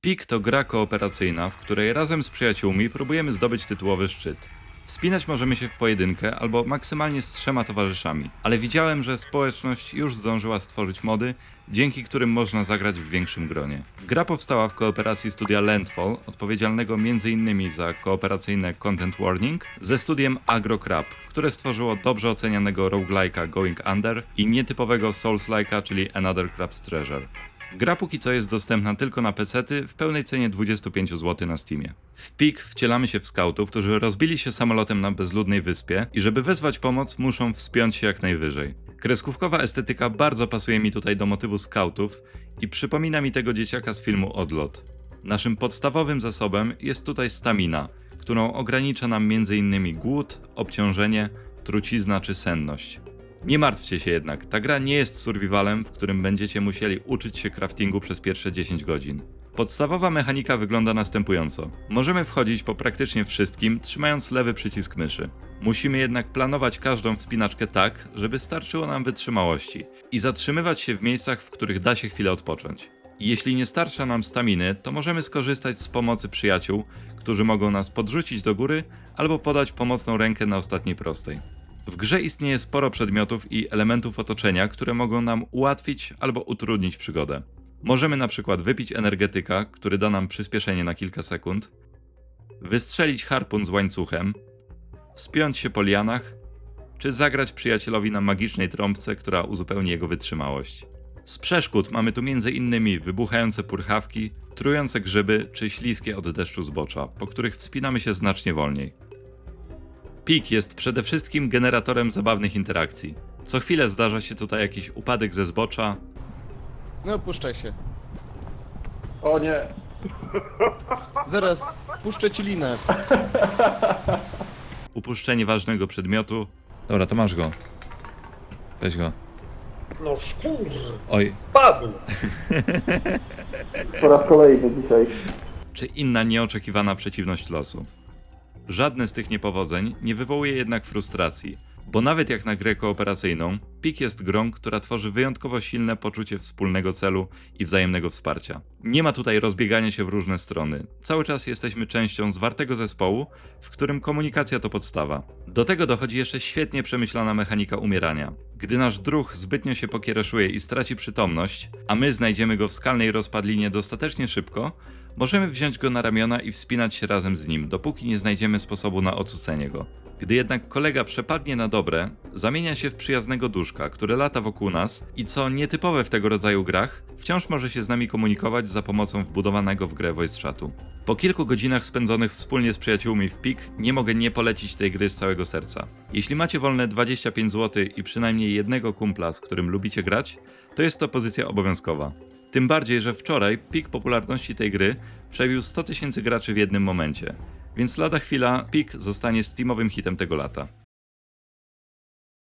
Pik to gra kooperacyjna, w której razem z przyjaciółmi próbujemy zdobyć tytułowy szczyt. Wspinać możemy się w pojedynkę albo maksymalnie z trzema towarzyszami, ale widziałem, że społeczność już zdążyła stworzyć mody, dzięki którym można zagrać w większym gronie. Gra powstała w kooperacji studia Landfall, odpowiedzialnego m.in. za kooperacyjne Content Warning, ze studiem AgroCrab, które stworzyło dobrze ocenianego roguelike'a Going Under i nietypowego Souls-like'a, czyli Another Crab's Treasure. Gra póki co jest dostępna tylko na pecety w pełnej cenie 25 zł na Steamie. W PIK wcielamy się w skautów, którzy rozbili się samolotem na bezludnej wyspie i żeby wezwać pomoc muszą wspiąć się jak najwyżej. Kreskówkowa estetyka bardzo pasuje mi tutaj do motywu skautów i przypomina mi tego dzieciaka z filmu Odlot. Naszym podstawowym zasobem jest tutaj stamina, którą ogranicza nam m.in. głód, obciążenie, trucizna czy senność. Nie martwcie się jednak, ta gra nie jest survivalem, w którym będziecie musieli uczyć się craftingu przez pierwsze 10 godzin. Podstawowa mechanika wygląda następująco. Możemy wchodzić po praktycznie wszystkim, trzymając lewy przycisk myszy. Musimy jednak planować każdą wspinaczkę tak, żeby starczyło nam wytrzymałości i zatrzymywać się w miejscach, w których da się chwilę odpocząć. Jeśli nie starcza nam staminy, to możemy skorzystać z pomocy przyjaciół, którzy mogą nas podrzucić do góry albo podać pomocną rękę na ostatniej prostej. W grze istnieje sporo przedmiotów i elementów otoczenia, które mogą nam ułatwić albo utrudnić przygodę. Możemy na przykład wypić energetyka, który da nam przyspieszenie na kilka sekund, wystrzelić harpun z łańcuchem, wspiąć się po lianach, czy zagrać przyjacielowi na magicznej trąbce, która uzupełni jego wytrzymałość. Z przeszkód mamy tu m.in. wybuchające purchawki, trujące grzyby czy śliskie od deszczu zbocza, po których wspinamy się znacznie wolniej. Pik jest przede wszystkim generatorem zabawnych interakcji. Co chwilę zdarza się tutaj jakiś upadek ze zbocza, No puszczaj się. O nie, Zaraz, puszczę ci linę. upuszczenie ważnego przedmiotu. Dobra, to masz go. Weź go. No szkur, Oj, spadł. po raz kolejny dzisiaj. czy inna nieoczekiwana przeciwność losu. Żadne z tych niepowodzeń nie wywołuje jednak frustracji, bo nawet jak na grę kooperacyjną, PIK jest grą, która tworzy wyjątkowo silne poczucie wspólnego celu i wzajemnego wsparcia. Nie ma tutaj rozbiegania się w różne strony. Cały czas jesteśmy częścią zwartego zespołu, w którym komunikacja to podstawa. Do tego dochodzi jeszcze świetnie przemyślana mechanika umierania. Gdy nasz druh zbytnio się pokiereszuje i straci przytomność, a my znajdziemy go w skalnej rozpadlinie dostatecznie szybko, Możemy wziąć go na ramiona i wspinać się razem z nim, dopóki nie znajdziemy sposobu na odsucenie go. Gdy jednak kolega przepadnie na dobre, zamienia się w przyjaznego duszka, który lata wokół nas i co nietypowe w tego rodzaju grach, wciąż może się z nami komunikować za pomocą wbudowanego w grę voice chatu. Po kilku godzinach spędzonych wspólnie z przyjaciółmi w PIK, nie mogę nie polecić tej gry z całego serca. Jeśli macie wolne 25 zł i przynajmniej jednego kumpla, z którym lubicie grać, to jest to pozycja obowiązkowa. Tym bardziej, że wczoraj pik popularności tej gry przebił 100 tysięcy graczy w jednym momencie, więc lada chwila pik zostanie steamowym hitem tego lata.